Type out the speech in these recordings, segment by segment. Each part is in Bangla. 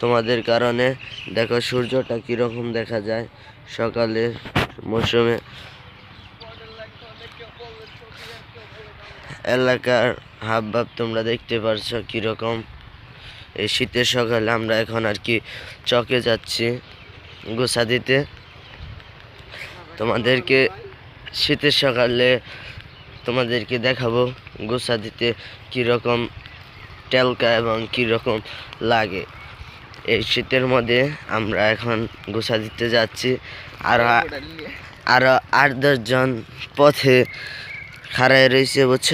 তোমাদের কারণে। দেখো, সূর্যটা কীরকম দেখা যায় সকালের মৌসুমে। এলাকার হাবভাব তোমরা দেখতে পারছ কীরকম। এই শীতের সকালে আমরা এখন আর কি চকে যাচ্ছি গোসা দিতে। তোমাদেরকে শীতের সকালে তোমাদেরকে দেখাবো গোসা দিতে কীরকম টেলকা এবং কীরকম লাগে। এই শীতের মধ্যে আমরা এখন গোসা দিতে যাচ্ছি। আর আরও আট দশজন পথে খাড়ায় রয়েছে, বুঝছ?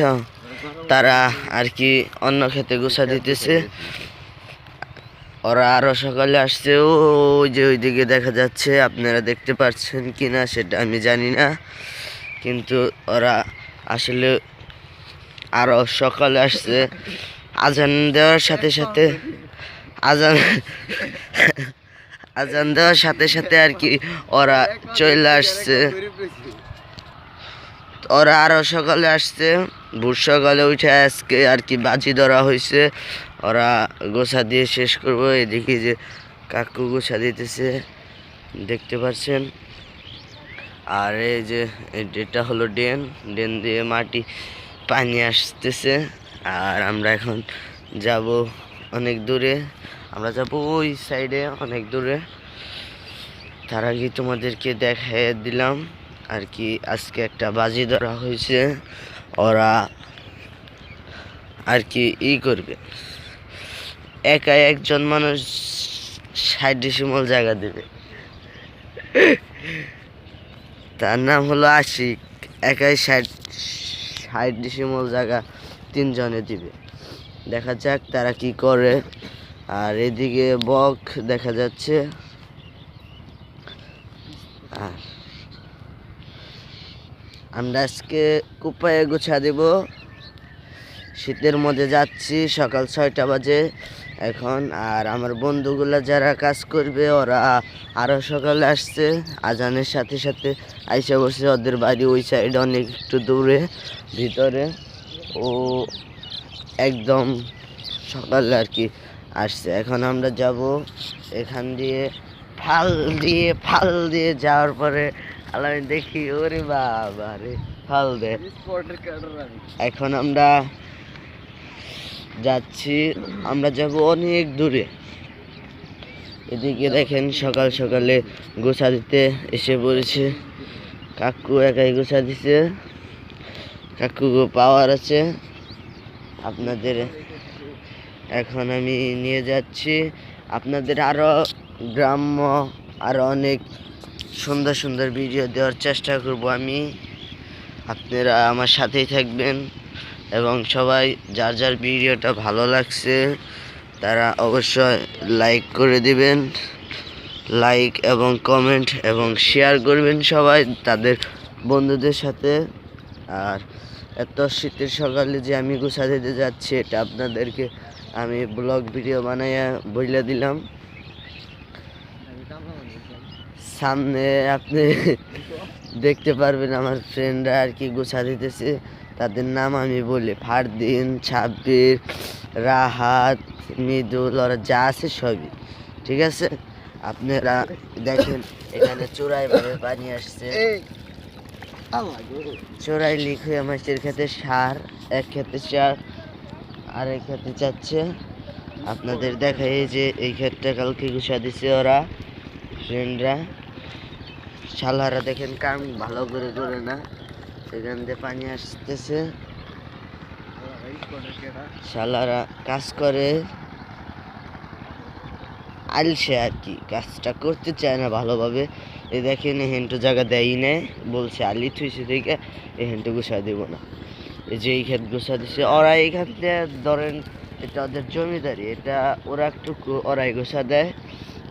তারা আর কি অন্য খেতে গোসা দিতেছে। ওরা আরও সকালে আসছে। ওই যে ওইদিকে দেখা যাচ্ছে, আপনারা দেখতে পাচ্ছেন কি না সেটা আমি জানি না। কিন্তু ওরা আসলে আরও সকালে আসছে। আজান দেওয়ার সাথে সাথে আজান আজান দেওয়ার সাথে সাথে আর কি ওরা চলে আসছে। ওরা আরও সকালে আসছে। ভোর সকালে উঠে আজকে আর কি বাজি ধরা হয়েছে। ওরা গোছা দিয়ে শেষ করব। এদিকে যে কাকু গোছা দিতেছে, দেখতে পাচ্ছেন? আর এই যে এটা হলো ড্রেন ড্রেন দিয়ে মাটি পানি আসতেছে। আর আমরা এখন যাব অনেক দূরে। আমরা যাব ওই সাইডে অনেক দূরে। তার আগে তোমাদেরকে দেখাই দিলাম আর কি আজকে একটা বাজি ধরা হয়েছে। ওরা আর কি ই করবে। একা একজন মানুষ ষাট ডিসিমল জায়গা দেবে। তার নাম হলো আশিক। একাই ষাট ষাট ডিসিমল জায়গা তিনজনে দিবে। দেখা যাক তারা কি করে। আর এদিকে বক দেখা যাচ্ছে। আর আমরা আজকে কুপায়ে গুছা দেব। শীতের মধ্যে যাচ্ছি, সকাল ছয়টা বাজে এখন। আর আমার বন্ধুগুলা যারা কাজ করবে, ওরা আরও সকালে আসছে। আজানের সাথে সাথে আইসা বসে ওদের বাড়ি ওই সাইডে অনেক একটু দূরে, ভিতরে। ও একদম সকালে আর কি আসছে। এখন আমরা যাব এখান দিয়ে, ফাল দিয়ে ফাল দিয়ে যাওয়ার পরে আমি দেখি, ওরে বাবা রে, ফাল দে। এখন আমরা যাচ্ছি, আমরা যাব অনেক দূরে। এদিকে দেখেন সকাল সকালে গোছা দিতে এসে পড়েছে। কাকু একাই গোছা দিছে। কাকু পাওয়ার আছে। আপনাদের এখন আমি নিয়ে যাচ্ছি আপনাদের আরও গ্রাম্য আরও অনেক সুন্দর সুন্দর ভিডিও দেওয়ার চেষ্টা করব আমি। আপনারা আমার সাথেই থাকবেন এবং সবাই যার যার ভিডিওটা ভালো লাগছে তারা অবশ্যই লাইক করে দিবেন লাইক এবং কমেন্ট এবং শেয়ার করবেন সবাই তাদের বন্ধুদের সাথে। আর এত শীতের সকালে যে আমি গুছা দিতে যাচ্ছি, এটা আপনাদেরকে আমি ব্লগ ভিডিও বানাইয়া বইলে দিলাম। সামনে আপনি দেখতে পারবেন আমার ফ্রেন্ডরা আর কি গোছা দিতেছে। তাদের নাম আমি বলি ফারদিন ছাব্বির রাহাত মৃদুল ওরা যা আছে সবই। ঠিক আছে? আপনারা দেখেন এখানে চোরাই ভাবে পানি আসছে। চোরাই লিখে মাছের খেতে সার এক খেতে সার। আর এক খেতে চাচ্ছে। আপনাদের দেখাই এই যে এই ক্ষেতটা কালকে গুছা দিছে ওরা, ফ্রেন্ডরা। শালারা দেখেন কাম ভালো করে করে না, সেখান দিয়ে পানি আসতেছে। শালারা কাজ করে। আলসে আর কি, কাজটা করতে চায় না ভালোভাবে। এই দেখেন এই হেন্টু জায়গা দেয়ই নেই, বলছে আলি থুইছে দেখে এ হেন্টু গুছা দেব না। এই যে এই ক্ষেত গুছা দিছে। ওরা এইখান থেকে ধরেন এটা ওদের জমিদারি এটা ওরা একটু ওরাই গোছা দেয়।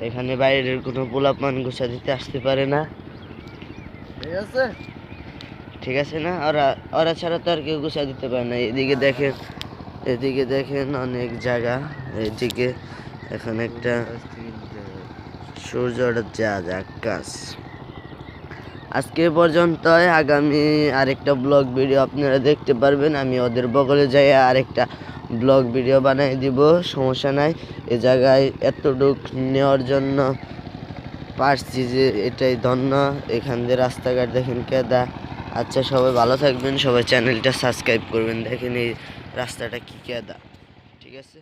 এখানে বাইরের কোনো পোলাপান গোছা দিতে আসতে পারে না। ঠিক আছে। ঠিক আছে না? ওরা ওরা ছাড়া তো আর কেউ গোছা দিতে পারে না। এদিকে দেখেন এদিকে দেখেন অনেক জায়গা। এদিকে এখন একটা সূর্য যা যাক কাজ। আজকে এ পর্যন্তই। আগামী আরেকটা ব্লগ ভিডিও আপনারা দেখতে পারবেন। আমি ওদের বগলে যাই আরেকটা ব্লগ ভিডিও বানাই দিব। সমস্যা নাই। এ জায়গায় এতটুক নেওয়ার জন্য পারছি যে এটাই ধন্য। এখান দিয়ে রাস্তাঘাট দেখেন কেদা। আচ্ছা সবাই ভালো থাকবেন। সবাই চ্যানেলটা সাবস্ক্রাইব করবেন। দেখেন এই রাস্তাটা কি কেদা। ঠিক আছে?